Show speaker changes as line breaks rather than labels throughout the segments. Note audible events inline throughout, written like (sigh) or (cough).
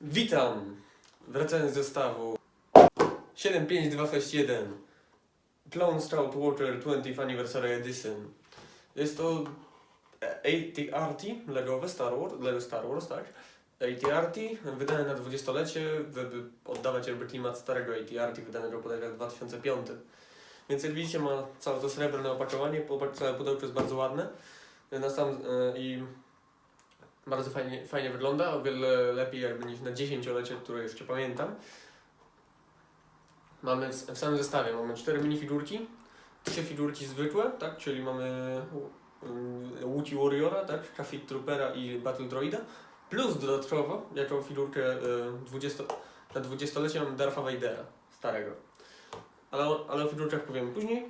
Witam! Wracając z zestawu 75261 Clone Scout Watcher 20th Anniversary Edition. Jest to ATRT Legowe Star Wars, Lego Star Wars, tak? ATRT wydane na 20-lecie, żeby oddawać jakby klimat starego ATRT wydanego bodajże w 2005. Więc jak widzicie ma całe to srebrne opakowanie, całe pudełko jest bardzo ładne. Na sam, e, i bardzo fajnie, fajnie wygląda, o wiele lepiej jakby niż na dziesięciolecie, które jeszcze pamiętam. Mamy w, w samym zestawie mamy cztery minifigurki, trzy figurki zwykłe, tak, czyli mamy y, Łódź Warriora, tak, Traffic Troopera i Battle Droida, plus dodatkowo, jako figurkę y, 20, na dwudziestolecie mamy Dartha Vadera, starego. Ale, ale o figurkach powiem później.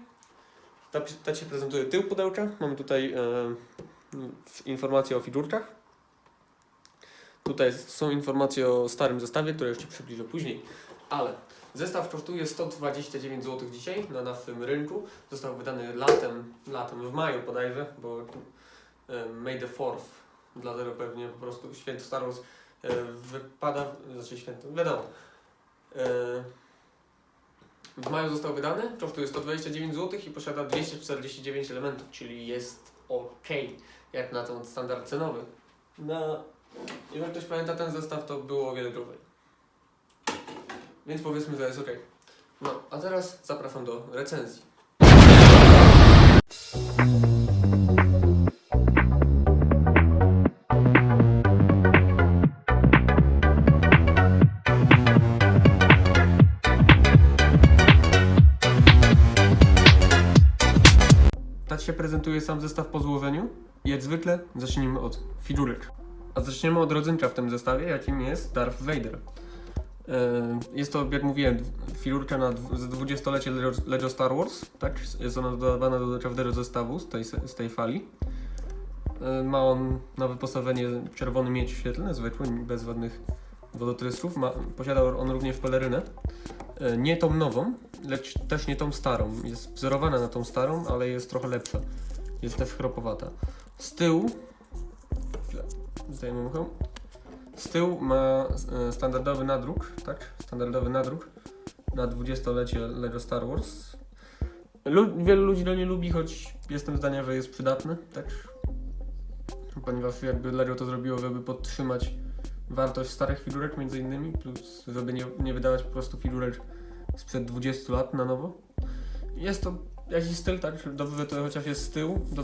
Tak, tak się prezentuje tył pudełka. Mamy tutaj y, informacje o figurkach. Tutaj są informacje o starym zestawie, które jeszcze przybliżę później. Ale zestaw kosztuje 129 zł dzisiaj na naszym rynku. Został wydany latem, latem w maju bodajże, bo May the 4th, dlatego pewnie po prostu święto Star Wars e, wypada, znaczy święto, wiadomo. E, w maju został wydany, kosztuje 129 zł i posiada 249 elementów, czyli jest ok, jak na ten standard cenowy. Na jeżeli ktoś pamięta ten zestaw, to było o wiele drożej. Więc powiedzmy, że jest ok. No, a teraz zapraszam do recenzji. Tak się prezentuje sam zestaw po złożeniu. Jak zwykle zacznijmy od figurek. A zaczniemy od rodzynka w tym zestawie, jakim jest Darth Vader. E, Jest to, jak mówiłem, figurka na z 20-lecie Lego- Star Wars, tak? Jest ona dodawana do każdego zestawu z tej, z tej fali. E, Ma on na wyposażenie czerwony miecz świetlny, zwykły, bez żadnych wodotrysków. Ma, posiada on również pelerynę. E, Nie tą nową, lecz też nie tą starą. Jest wzorowana na tą starą, ale jest trochę lepsza. Jest też chropowata. Z tyłu Zdejmę muchę. Z tyłu ma e, standardowy nadruk, tak? Standardowy nadruk na 20-lecie Lego Star Wars. Lu- wielu ludzi go nie lubi, choć jestem zdania, że jest przydatny, tak? Ponieważ jakby Lego to zrobiło, żeby podtrzymać wartość starych figurek między innymi, plus żeby nie, nie wydawać po prostu figurek sprzed 20 lat na nowo. Jest to jakiś styl, tak? Dobrze, to chociaż jest z tyłu, do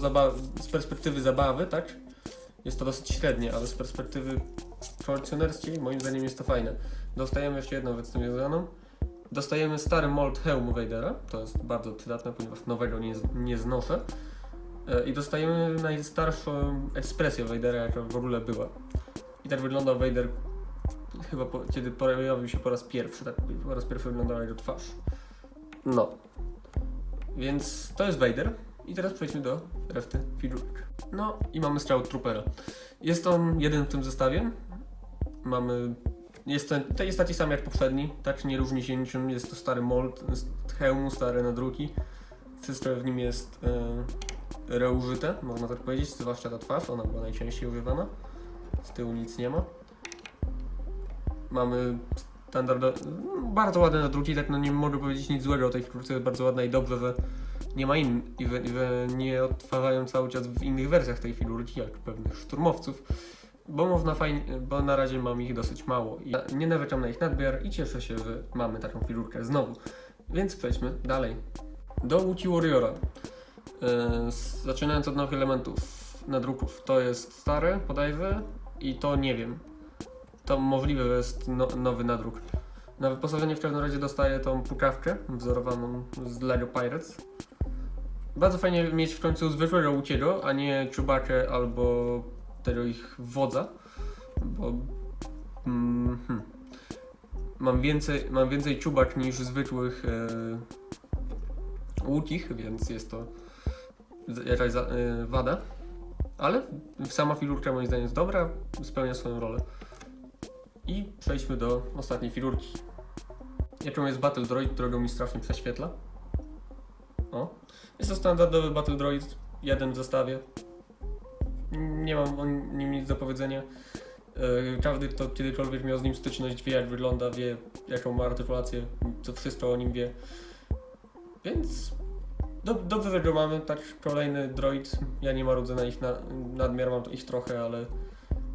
z perspektywy zabawy, tak? Jest to dosyć średnie, ale z perspektywy kolekcjonerskiej moim zdaniem jest to fajne. Dostajemy jeszcze jedną rzecz z tym związaną. Dostajemy stary mold hełmu Vadera, to jest bardzo przydatne, ponieważ nowego nie, nie znoszę. E, I dostajemy najstarszą ekspresję Vadera, jaka w ogóle była. I tak wyglądał Vader chyba po, kiedy pojawił się po raz pierwszy, tak po raz pierwszy wyglądała jego twarz. No. Więc to jest Vader. I teraz przejdźmy do reszty figurek. No i mamy strzał Troopera. Jest on jeden w tym zestawie. Mamy. Jest ten, ten jest taki sam jak poprzedni, tak nie różni się niczym. Jest to stary mold, hełmu, stare nadruki. Wszystko w nim jest e, reużyte, można tak powiedzieć, zwłaszcza ta twarz, ona była najczęściej używana. Z tyłu nic nie ma. Mamy standardowe, bardzo ładne nadruki, tak no nie mogę powiedzieć nic złego o tej figurce, jest bardzo ładna i dobrze, że nie ma in i że, i że nie odtwarzają cały czas w innych wersjach tej figurki, jak pewnych szturmowców, bo można fajnie, bo na razie mam ich dosyć mało i nie narzekam na ich nadmiar i cieszę się, że mamy taką figurkę znowu. Więc przejdźmy dalej. Do Łuki Warriora. Yy, zaczynając od nowych elementów nadruków. To jest stare, bodajże, i to nie wiem. To możliwe, jest no, nowy nadruk. Na wyposażenie w każdym razie dostaję tą pukawkę wzorowaną z Lego Pirates. Bardzo fajnie mieć w końcu zwykłego Łuciego, a nie Czubakę albo tego ich wodza, bo mm, hmm, mam więcej, mam więcej czubak niż zwykłych e, łukich, więc jest to jakaś za, e, wada. Ale sama figurka moim zdaniem jest dobra, spełnia swoją rolę. I przejdźmy do ostatniej figurki. Jaką jest Battle Droid, którego mi strasznie prześwietla. O. Jest to standardowy Battle Droid, jeden w zestawie. Nie mam o nim nic do powiedzenia. E, Każdy, kto kiedykolwiek miał z nim styczność, wie jak wygląda, wie jaką ma artykulację, co wszystko o nim wie. Więc do, dobrze, że go mamy, tak kolejny droid. Ja nie marudzę na ich na, nadmiar, mam ich trochę, ale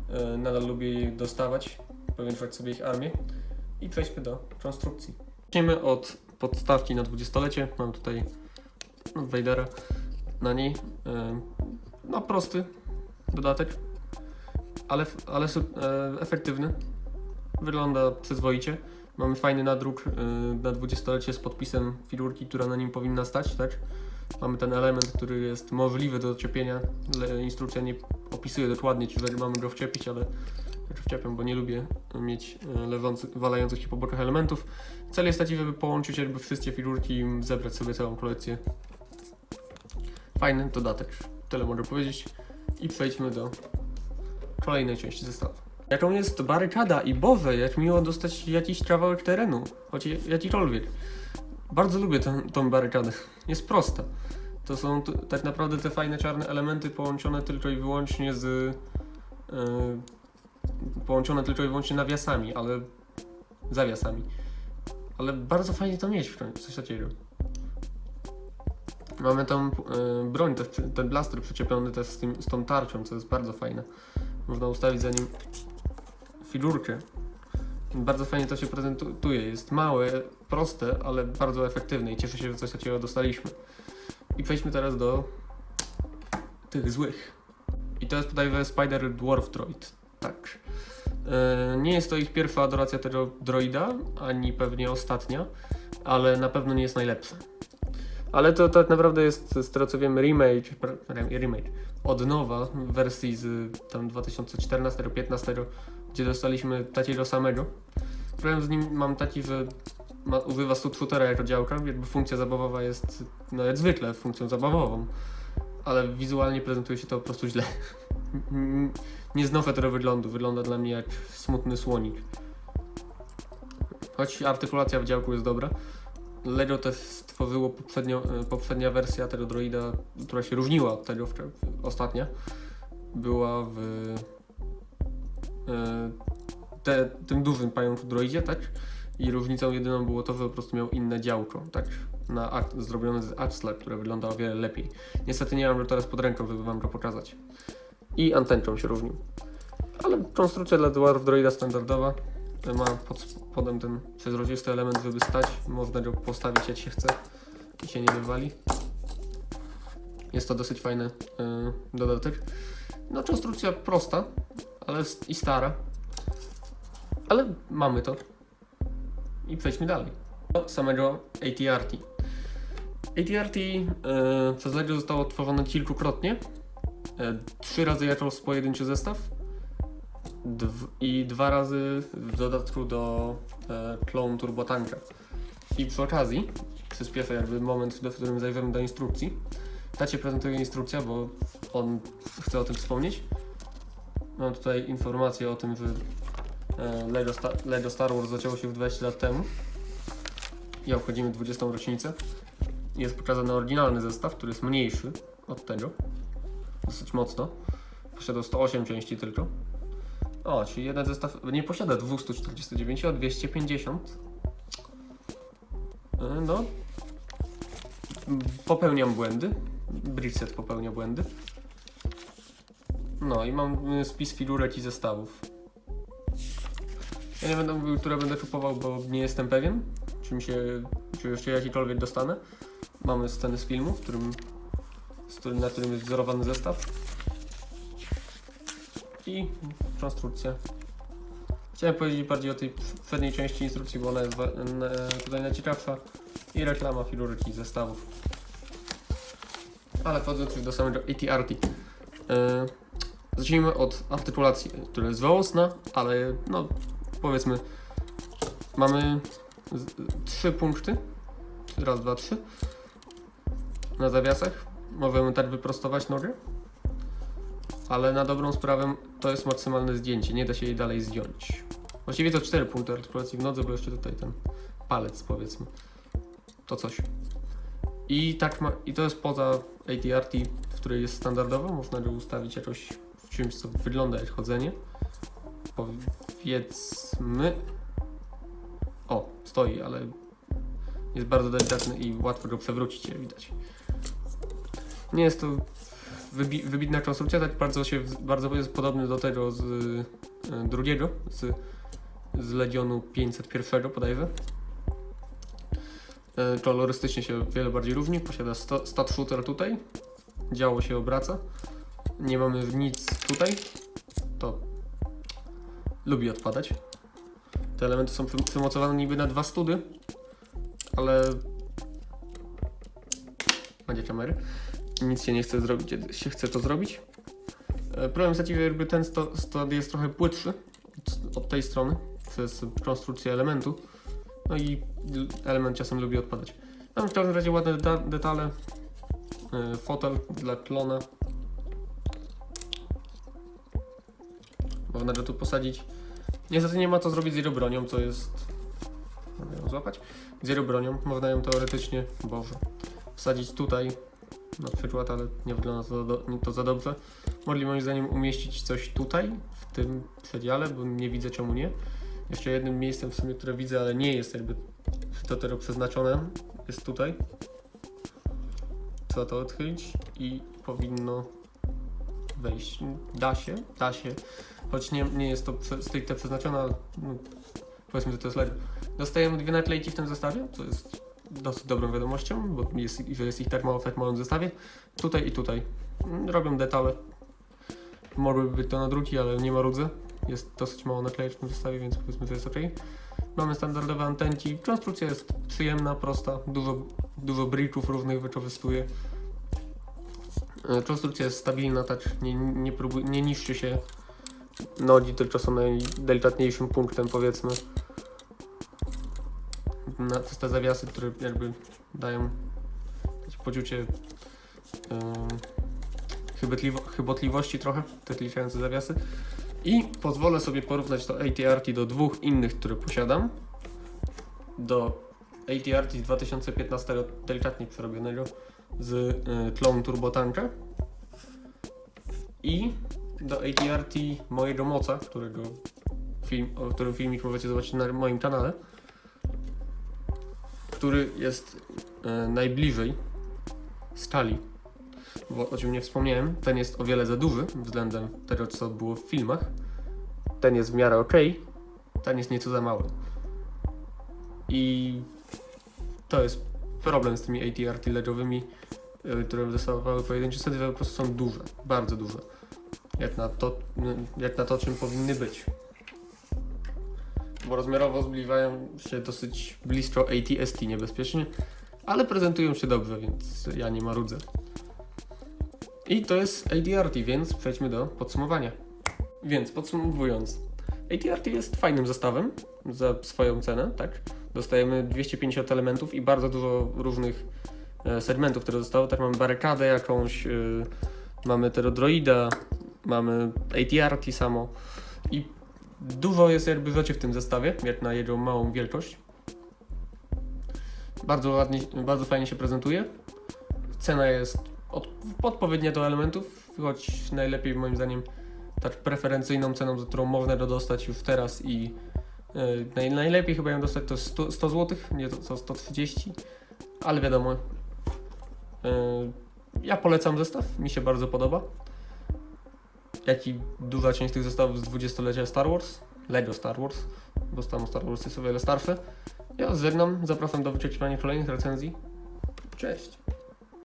e, nadal lubię je dostawać, powiększać sobie ich armię. I przejdźmy do konstrukcji. Zaczniemy od podstawki na dwudziestolecie. Mam tutaj no, Vadera na niej. No prosty dodatek, ale, ale e, efektywny. Wygląda przyzwoicie. Mamy fajny nadruk e, na dwudziestolecie z podpisem figurki, która na nim powinna stać, tak? Mamy ten element, który jest możliwy do doczepienia. ale Instrukcja nie opisuje dokładnie, czy mamy go wczepić, ale ja wczepię, bo nie lubię mieć e, leżących, walających się po bokach elementów. Cel jest taki, żeby połączyć jakby wszystkie figurki i zebrać sobie całą kolekcję. Fajny dodatek, tyle mogę powiedzieć. I przejdźmy do kolejnej części zestawu. Jaką jest barykada i Boże, jak miło dostać jakiś kawałek terenu, choć jakikolwiek. Bardzo lubię tę, tą barykadę. Jest prosta. To są tak naprawdę te fajne czarne elementy połączone tylko i wyłącznie z. Yy, połączone tylko i wyłącznie nawiasami, ale. zawiasami. Ale bardzo fajnie to mieć w końcu, coś takiego. Mamy tą yy, broń, też, ten blaster przyczepiony też z, tym, z tą tarczą, co jest bardzo fajne. Można ustawić za nim figurkę. Bardzo fajnie to się prezentuje. Jest małe, proste, ale bardzo efektywne i cieszę się, że coś takiego dostaliśmy. I przejdźmy teraz do tych złych. I to jest tutaj Spider Dwarf Droid. Tak. E, Nie jest to ich pierwsza adoracja tego droida, ani pewnie ostatnia, ale na pewno nie jest najlepsza. Ale to tak naprawdę jest, z tego co wiem, remake, remake od nowa w wersji z tam 2014-15, gdzie dostaliśmy takiego samego. Problem z nim mam taki, że ma, używa shootera jako działka, jakby funkcja zabawowa jest, no jak zwykle, funkcją zabawową, ale wizualnie prezentuje się to po prostu źle. (laughs) Nie znoszę tego wyglądu, wygląda dla mnie jak smutny słonik. Choć artykulacja w działku jest dobra. Lego też stworzyło poprzednio, e, poprzednia wersja tego droida, która się różniła od tego ostatnia. Była w e, te, tym dużym pająku droidzie, tak? I różnicą jedyną było to, że po prostu miał inne działko, tak? Na zrobione z Axla, które wygląda o wiele lepiej. Niestety nie mam go teraz pod ręką, żeby wam go pokazać. I antenką się różnił. Ale konstrukcja dla Dwarf Droida standardowa. Ma pod spodem ten przezroczysty element, żeby stać. Można go postawić jak się chce i się nie wywali. Jest to dosyć fajny yy, dodatek. No konstrukcja prosta, ale i stara. Ale mamy to. I przejdźmy dalej. Do samego ATRT. ATRT yy, przez LEGO zostało tworzone kilkukrotnie. Yy, trzy razy jako pojedynczy zestaw. Dw- I dwa razy w dodatku do e, Clone Turbo Tanka. I przy okazji, przyspieszę jakby moment, w którym zajrzymy do instrukcji. Tacie prezentuje instrukcja, bo on chce o tym wspomnieć. Mam tutaj informację o tym, że e, Lego, Sta Lego Star Wars zaczęło się już 20 lat temu i obchodzimy 20. rocznicę. Jest pokazany oryginalny zestaw, który jest mniejszy od tego. Dosyć mocno. Posiada 108 części tylko. O, czyli jeden zestaw nie posiada 249, a 250. E, No. Popełniam błędy. Bridgeset popełnia błędy. No i mam y, spis figurek i zestawów. Ja nie będę mówił, które będę kupował, bo nie jestem pewien, czy mi się, czy jeszcze jakikolwiek dostanę. Mamy sceny z filmu, w którym, którym, na którym jest wzorowany zestaw. I konstrukcja. Chciałem powiedzieć bardziej o tej przedniej części instrukcji, bo ona jest tutaj najciekawsza. I reklama figurki zestawów. Ale wchodząc już do samego ATRT. Yy, zacznijmy od artykulacji, która jest żałosna, ale no powiedzmy mamy trzy punkty. Raz, dwa, trzy. Na zawiasach. Możemy tak wyprostować nogę. Ale na dobrą sprawę to jest maksymalne zdjęcie, nie da się jej dalej zdjąć. Właściwie to 4 punkty artykulacji w nodze, bo jeszcze tutaj ten palec powiedzmy. To coś. I tak ma, i to jest poza ATRT, w której jest standardowo, można go ustawić jakoś w czymś, co wygląda jak chodzenie. powiedzmy... O, stoi, ale jest bardzo delikatny i łatwo go przewrócić, jak widać. Nie jest to wybi wybitna konstrukcja, tak bardzo się bardzo jest podobny do tego z y, drugiego, z, z Legionu 501 bodajże. Y, kolorystycznie się wiele bardziej różni, posiada stat shooter tutaj, działo się obraca, nie mamy nic tutaj, to lubi odpadać. Te elementy są przy- przymocowane niby na dwa study, ale będzie kamery. Nic się nie chce zrobić, kiedy się chce to zrobić. E, Problem jest jakby ten stad jest trochę płytszy od- tej strony przez konstrukcję elementu. No i element czasem lubi odpadać. Mam w każdym razie ładne deta- detale. E, Fotel dla klona. Można go tu posadzić. Niestety nie ma co zrobić z jego bronią, co jest... Można ją złapać? Z jego bronią. Można ją teoretycznie, boże, wsadzić tutaj na przykład, ale nie wygląda to, do, to za dobrze. Mogli moim zdaniem umieścić coś tutaj, w tym przedziale, bo nie widzę czemu nie. Jeszcze jednym miejscem w sumie, które widzę, ale nie jest jakby do tego przeznaczone, jest tutaj. Trzeba to odchylić i powinno wejść. Da się, da się. Choć nie, nie jest to stricte przeznaczone, ale no, powiedzmy, że to jest lepiej. Dostajemy dwie naklejki w tym zestawie, co jest dosyć dobrą wiadomością, bo jest, że jest ich tak mało w tak małym zestawie. Tutaj i tutaj. Robią detale. Mogłyby być to na druki, ale nie ma rudzy. Jest dosyć mało naklejek w tym zestawie, więc powiedzmy, że jest ok. Mamy standardowe antenki. Konstrukcja jest przyjemna, prosta. Dużo, dużo bricków różnych wykorzystuje. Konstrukcja jest stabilna, tak nie, nie, próbuj, nie niszczy się nogi, tylko są najdelikatniejszym punktem, powiedzmy na, przez te zawiasy, które jakby dają poczucie yy, chybotliwo, chybotliwości trochę, te klikające zawiasy. I pozwolę sobie porównać to ATRT do dwóch innych, które posiadam. Do ATRT z 2015 delikatnie przerobionego z yy, tlą turbotanka i do ATRT mojego moca, którego film, o którym filmik możecie zobaczyć na moim kanale który jest e, najbliżej skali, bo o czym nie wspomniałem, ten jest o wiele za duży względem tego, co było w filmach. Ten jest w miarę ok, ten jest nieco za mały. I to jest problem z tymi ATRT LEDowymi, e, które dostawały pojedyncze sety, po prostu są duże, bardzo duże. Jak na to, jak na to czym powinny być bo rozmiarowo zbliżają się dosyć blisko ATST niebezpiecznie, ale prezentują się dobrze, więc ja nie marudzę. I to jest ADRT, więc przejdźmy do podsumowania. Więc podsumowując, ATRT jest fajnym zestawem za swoją cenę, tak? Dostajemy 250 elementów i bardzo dużo różnych e, segmentów, które zostały. Tak mamy barykadę jakąś, y, mamy Terodroida, mamy ATRT samo Dużo jest jakby rzeczy w tym zestawie, jak na jego małą wielkość. Bardzo ładnie, bardzo fajnie się prezentuje. Cena jest od, odpowiednia do elementów, choć najlepiej moim zdaniem tak preferencyjną ceną, za którą można go dostać już teraz i yy, naj, najlepiej chyba ją dostać to 100, 100 zł, nie to co 130, ale wiadomo. Yy, ja polecam zestaw, mi się bardzo podoba jak i duża część tych zestawów z 20-lecia Star Wars, Lego Star Wars, bo tam Star Wars jest o wiele starsze. Ja żegnam, zapraszam do wyczekiwania kolejnych recenzji. Cześć!